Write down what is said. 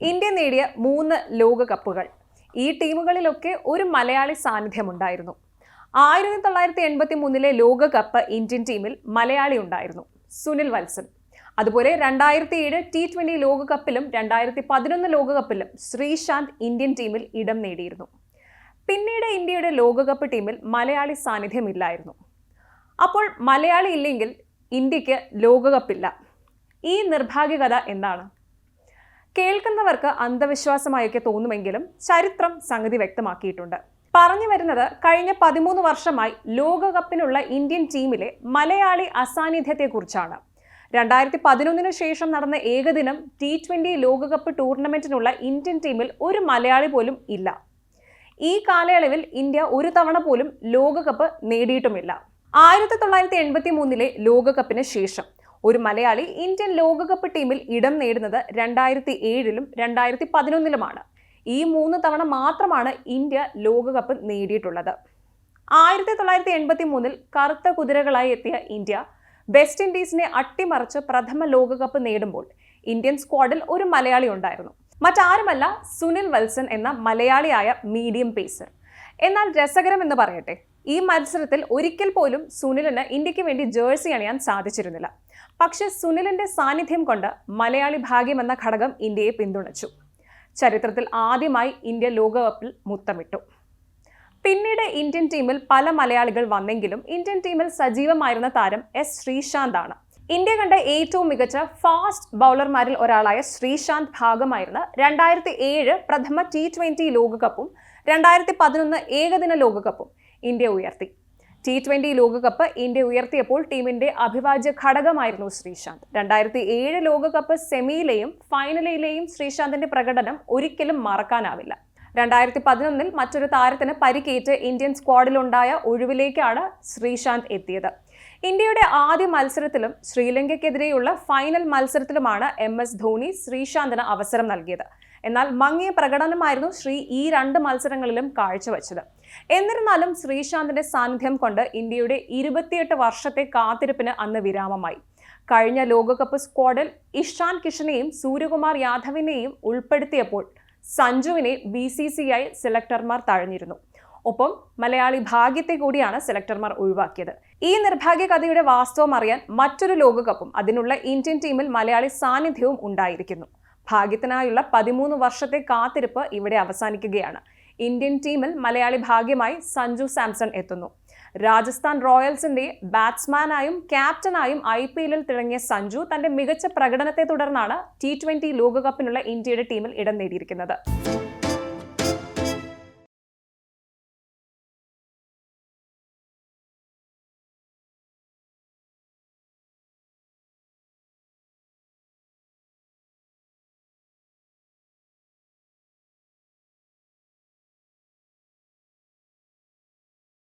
India നേടിയ മൂന്ന് ലോകകപ്പുകൾ. ഈ ടീമുകളിലൊക്കെ ഒരു മലയാളി സാന്നിധ്യമുണ്ടായിരുന്നു. ആയിരത്തി തൊള്ളായിരത്തി എൺപത്തി മൂന്നിലെ ലോകകപ്പ് ഇന്ത്യൻ ടീമിൽ മലയാളി ഉണ്ടായിരുന്നു സുനിൽ വത്സൻ. അതുപോലെ രണ്ടായിരത്തി ഏഴ് ടി ട്വന്റി ലോകകപ്പിലും രണ്ടായിരത്തി പതിനൊന്ന് ലോകകപ്പിലും ശ്രീശാന്ത് ഇന്ത്യൻ ടീമിൽ ഇടം നേടിയിരുന്നു. പിന്നീട് ഇന്ത്യയുടെ ലോകകപ്പ് ടീമിൽ മലയാളി സാന്നിധ്യമില്ലായിരുന്നു. അപ്പോൾ മലയാളി ഇല്ലെങ്കിൽ ഇന്ത്യയ്ക്ക് ലോകകപ്പില്ല. ഈ നിർഭാഗ്യകഥ എന്താണ്? കേൾക്കുന്നവർക്ക് അന്ധവിശ്വാസമായൊക്കെ തോന്നുമെങ്കിലും ചരിത്രം സംഗതി വ്യക്തമാക്കിയിട്ടുണ്ട്. പറഞ്ഞു വരുന്നത് കഴിഞ്ഞ പതിമൂന്ന് വർഷമായി ലോകകപ്പിനുള്ള ഇന്ത്യൻ ടീമിലെ മലയാളി അസാന്നിധ്യത്തെക്കുറിച്ചാണ്. രണ്ടായിരത്തി പതിനൊന്നിന് ശേഷം നടന്ന ഏകദിനം ടി ട്വന്റി ലോകകപ്പ് ടൂർണമെന്റിനുള്ള ഇന്ത്യൻ ടീമിൽ ഒരു മലയാളി പോലും ഇല്ല. ഈ കാലയളവിൽ ഇന്ത്യ ഒരു തവണ പോലും ലോകകപ്പ് നേടിയിട്ടുമില്ല. ആയിരത്തി തൊള്ളായിരത്തി എൺപത്തി മൂന്നിലെ ലോകകപ്പിന് ശേഷം ഒരു മലയാളി ഇന്ത്യൻ ലോകകപ്പ് ടീമിൽ ഇടം നേടുന്നത് രണ്ടായിരത്തി ഏഴിലും രണ്ടായിരത്തി പതിനൊന്നിലുമാണ് ഈ മൂന്ന് തവണ മാത്രമാണ് ഇന്ത്യ ലോകകപ്പ് നേടിയിട്ടുള്ളത്. ആയിരത്തി തൊള്ളായിരത്തി എൺപത്തി മൂന്നിൽ കറുത്ത കുതിരകളായി എത്തിയ ഇന്ത്യ വെസ്റ്റ് ഇൻഡീസിനെ അട്ടിമറിച്ച് പ്രഥമ ലോകകപ്പ് നേടുമ്പോൾ ഇന്ത്യൻ സ്ക്വാഡിൽ ഒരു മലയാളി ഉണ്ടായിരുന്നു. മറ്റാരുമല്ല സുനിൽ വത്സൻ എന്ന മലയാളിയായ മീഡിയം പേസർ. എന്നാൽ രസകരം എന്ന് പറയട്ടെ ഈ മത്സരത്തിൽ ഒരിക്കൽ പോലും സുനിലിന് ഇന്ത്യയ്ക്ക് വേണ്ടി ജേഴ്സി അണിയാൻ സാധിച്ചിരുന്നില്ല. പക്ഷെ സുനിലിന്റെ സാന്നിധ്യം കൊണ്ട് മലയാളി ഭാഗ്യം എന്ന ഘടകം ഇന്ത്യയെ പിന്തുണച്ചു. ചരിത്രത്തിൽ ആദ്യമായി ഇന്ത്യ ലോകകപ്പിൽ മുത്തമിട്ടു. പിന്നീട് ഇന്ത്യൻ ടീമിൽ പല മലയാളികൾ വന്നെങ്കിലും ഇന്ത്യൻ ടീമിൽ സജീവമായിരുന്ന താരം എസ് ശ്രീശാന്ത് ആണ് ഇന്ത്യ കണ്ട ഏറ്റവും മികച്ച ഫാസ്റ്റ് ബൗളർമാരിൽ ഒരാളായ ശ്രീശാന്ത് ഭാഗമായിരുന്ന രണ്ടായിരത്തി ഏഴ് പ്രഥമ ടി ട്വന്റി ലോകകപ്പും രണ്ടായിരത്തി പതിനൊന്ന് ഏകദിന ലോകകപ്പും ഇന്ത്യ ഉയർത്തി. ടി ട്വന്റി ലോകകപ്പ് ഇന്ത്യ ഉയർത്തിയപ്പോൾ ടീമിന്റെ അഭിവാജ്യ ഘടകമായിരുന്നു ശ്രീശാന്ത്. രണ്ടായിരത്തി ഏഴ് ലോകകപ്പ് സെമിയിലെയും ഫൈനലിലെയും ശ്രീശാന്തിന്റെ പ്രകടനം ഒരിക്കലും മറക്കാനാവില്ല. രണ്ടായിരത്തി പതിനൊന്നിൽ മറ്റൊരു താരത്തിന് പരിക്കേറ്റ് ഇന്ത്യൻ സ്ക്വാഡിലുണ്ടായ ഒഴിവിലേക്കാണ് ശ്രീശാന്ത് എത്തിയത്. ഇന്ത്യയുടെ ആദ്യ മത്സരത്തിലും ശ്രീലങ്കയ്ക്കെതിരെയുള്ള ഫൈനൽ മത്സരത്തിലുമാണ് എം എസ് ധോണി ശ്രീശാന്തിന് അവസരം നൽകിയത്. എന്നാൽ മങ്ങിയ പ്രകടനമായിരുന്നു ശ്രീ ഈ രണ്ട് മത്സരങ്ങളിലും കാഴ്ചവെച്ചത്. എന്നിരുന്നാലും ശ്രീശാന്തിന്റെ സാന്നിധ്യം കൊണ്ട് ഇന്ത്യയുടെ ഇരുപത്തിയെട്ട് വർഷത്തെ കാത്തിരിപ്പിന് അന്ന് വിരാമമായി. കഴിഞ്ഞ ലോകകപ്പ് സ്ക്വാഡിൽ ഇഷാൻ കിഷനെയും സൂര്യകുമാർ യാദവിനെയും ഉൾപ്പെടുത്തിയപ്പോൾ സഞ്ജുവിനെ ബി സി സി ഐ സെലക്ടർമാർ തഴഞ്ഞിരുന്നു. ഒപ്പം മലയാളി ഭാഗ്യത്തെ കൂടിയാണ് സെലക്ടർമാർ ഒഴിവാക്കിയത്. ഈ നിർഭാഗ്യ കഥയുടെ വാസ്തവം അറിയാൻ മറ്റൊരു ലോകകപ്പും അതിനുള്ള ഇന്ത്യൻ ടീമിൽ മലയാളി സാന്നിധ്യവും ഉണ്ടായിരിക്കുന്നു. ഭാഗ്യത്തിനായുള്ള പതിമൂന്ന് വർഷത്തെ കാത്തിരിപ്പ് ഇവിടെ അവസാനിക്കുകയാണ്. ഇന്ത്യൻ ടീമിൽ മലയാളി ഭാഗ്യമായി സഞ്ജു സാംസൺ എത്തുന്നു. രാജസ്ഥാൻ റോയൽസിന്റെ ബാറ്റ്സ്മാനായും ക്യാപ്റ്റനായും ഐ പി എല്ലിൽ തിളങ്ങിയ സഞ്ജു തന്റെ മികച്ച പ്രകടനത്തെ തുടർന്നാണ് ടി ട്വന്റി ലോകകപ്പിനുള്ള ഇന്ത്യയുടെ ടീമിൽ ഇടം നേടിയിരിക്കുന്നത്.